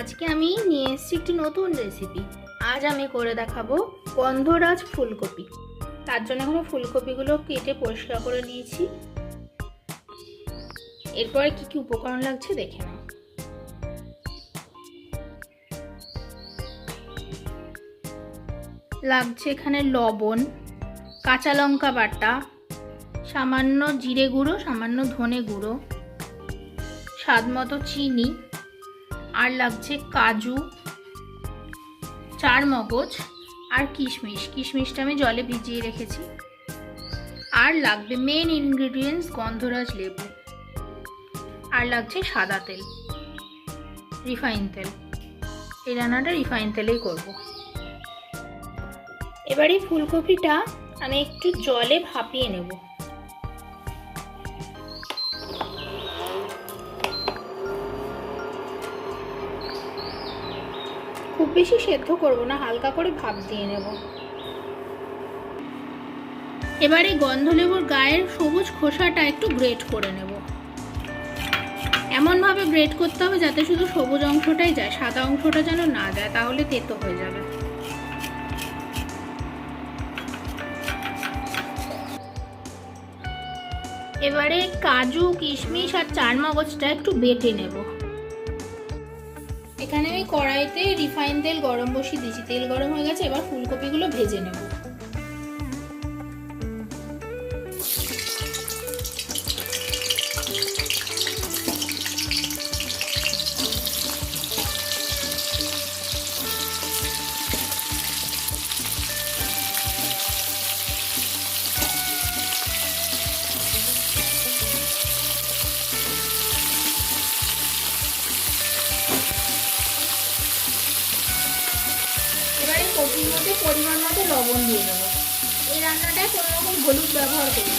আজকে আমি নিয়ে এসেছি একটি নতুন রেসিপি আজ আমি করে দেখাবো গন্ধরাজ ফুলকপি। তার জন্য এখন ফুলকপিগুলো কেটে পরিষ্কার করে নিয়েছি। এরপরে কি কি উপকরণ লাগছে দেখে নাও। লাগছে এখানে লবণ, কাঁচা লঙ্কা বাটা, সামান্য জিরে গুঁড়ো, সামান্য ধনে গুঁড়ো, স্বাদ মতো চিনি আর লাগছে কাজু চার মগজ আর কিশমিশ। কিশমিশটা আমি জলে ভিজিয়ে রেখেছি। আর লাগবে মেন ইনগ্রেডিয়েন্টস গন্ধরাজ লেবু। আর লাগছে সাদা তেল রিফাইন তেল। এই রান্নাটা রিফাইন তেলেই করব। এবারে ফুলকপিটা আমি একটু জলে ভাপিয়ে নেব। খুব বেশি সেদ্ধ করব না, হালকা করে ভাপ দিয়ে নেব। এবারে গন্ধলেবুর গায়ের সবুজ খোসাটা একটু গ্রেট করে নেব। এমনভাবে গ্রেট করতে হবে যাতে শুধু সবুজ অংশটাই যায়, সাদা অংশটা যেন না যায়, তাহলে তেতো হয়ে যাবে। এবারে কাজু, কিশমিশ আর চার মগজটা একটু বেটে নেব। এখানে আমি কড়াইতে রিফাইন তেল গরম বসিয়ে দিয়েছি। তেল গরম হয়ে গেছে, এবার ফুলকপিগুলো ভেজে নেব। লবণ দিয়ে দেবো। এই রান্নাটায় কোনো রকম হলুদ ব্যবহার করব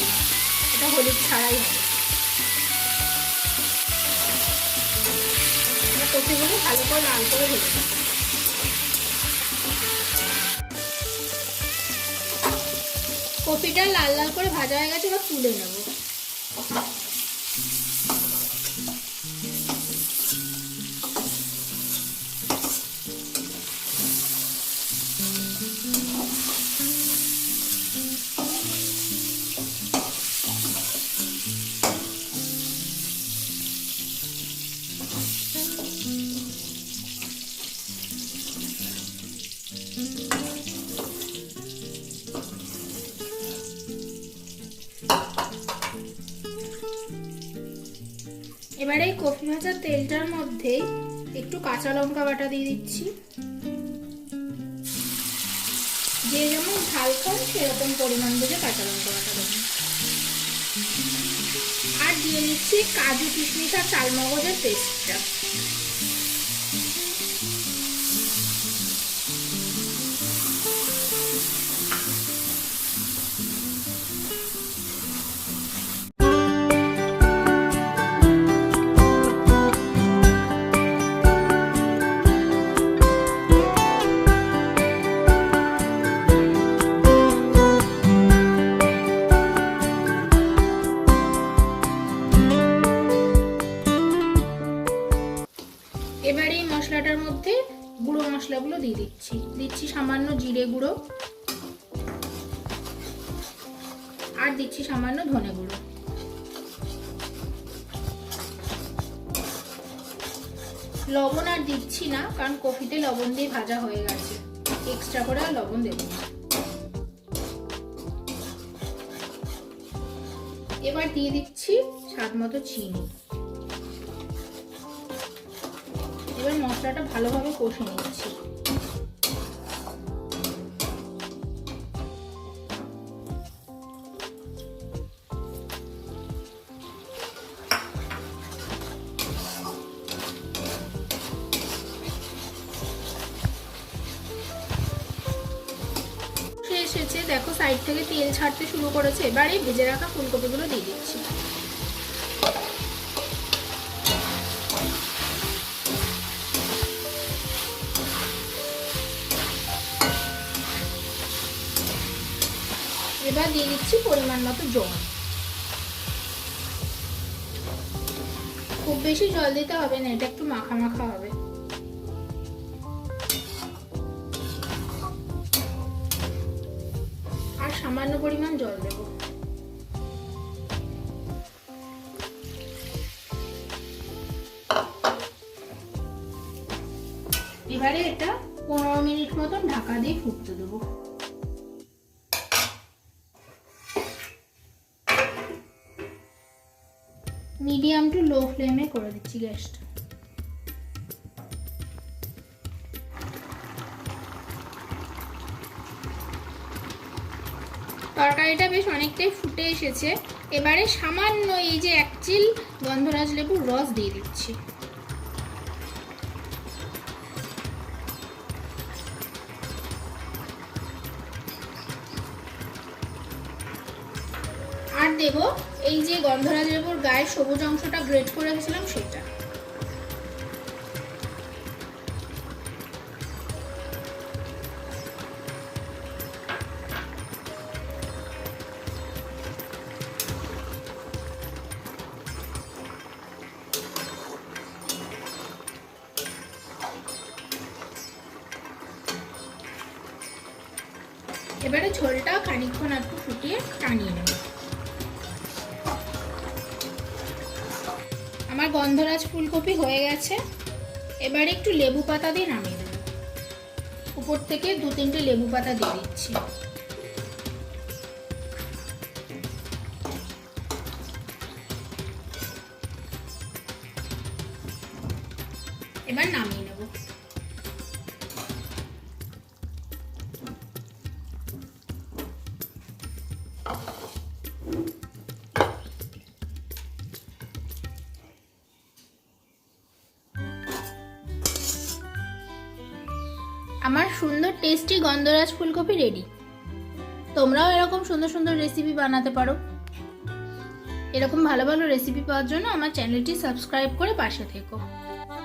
এটা হলুদ ছাড়াই হবে। কপিগুলো ভালো করে লাল করে কপিটা লাল লাল করে ভাজা হয়ে গেছে, এবার তুলে নেব। এবারে এই কফি ভাজার তেলটার মধ্যে একটু কাঁচা লঙ্কা বাটা দিয়ে দিচ্ছি। যে যেমন ঝাল খান সেরকম পরিমাণ বুঝে কাঁচা লঙ্কা বাটা দেবেন আর দিয়ে দিচ্ছি কাজু কিশমিশ আর চালমগজের পেস্টটা। মশলাগুলো দিয়ে দিচ্ছি। দিচ্ছি সামান্য জিরে গুঁড়ো। আর দিচ্ছি সামান্য ধনে গুঁড়ো। লবণ আর দিচ্ছি না, কারণ কফিতে লবণ দিয়ে ভাজা হয়ে গেছে। এক্সট্রা করে আর লবণ দেবো এবার দিয়ে দিচ্ছি স্বাদ মতো চিনি। মশলাটা ভালোভাবে কষে নিচ্ছি। এসেছে, দেখো, সাইড থেকে তেল ছাড়তে শুরু করেছে। এবারে ভেজে রাখা ফুলকপিগুলো দিয়ে দিচ্ছি। এবার দিয়ে দিচ্ছি পরিমাণ মতো জল। খুব বেশি জল দিতে হবে না, এটা একটু মাখা মাখা হবে। আর সামান্য পরিমাণ জল দেবো। এবারে এটা পনেরো মিনিট মতন ঢাকা দিয়ে ফুটতে দেবো। মিডিয়াম টু লো ফ্লেমে করে দিচ্ছি গ্যাসটা। তরকারিটা বেশ অনেকটাই ফুটে এসেছে। এবারে সামান্য এই যে এক চিল গন্ধরাজ লেবুর রস দিয়ে দিচ্ছি। দেব, এই যে গন্ধরাজ লেবুর গায়ে সবুজ অংশটা গ্রেট করে রেখেছিলাম সেটা। এবারে ঝোলটা খানিকক্ষণ একটু ফুটিয়ে টানিয়ে নেব। আমার গন্ধরাজ ফুলকপি হয়ে গেছে। এবারে একটু লেবু পাতা দিয়ে নামিয়ে দেবো উপর থেকে দু তিনটে লেবু পাতা দিয়ে দিচ্ছি। এবার নামিয়ে নেব। আমার সুন্দর টেস্টি গন্ধরাজ ফুলকপি রেডি তোমরাও এরকম সুন্দর সুন্দর রেসিপি বানাতে পারো। এরকম ভালো ভালো রেসিপি পাওয়ার জন্য আমার চ্যানেলটি সাবস্ক্রাইব করে পাশে থেকো।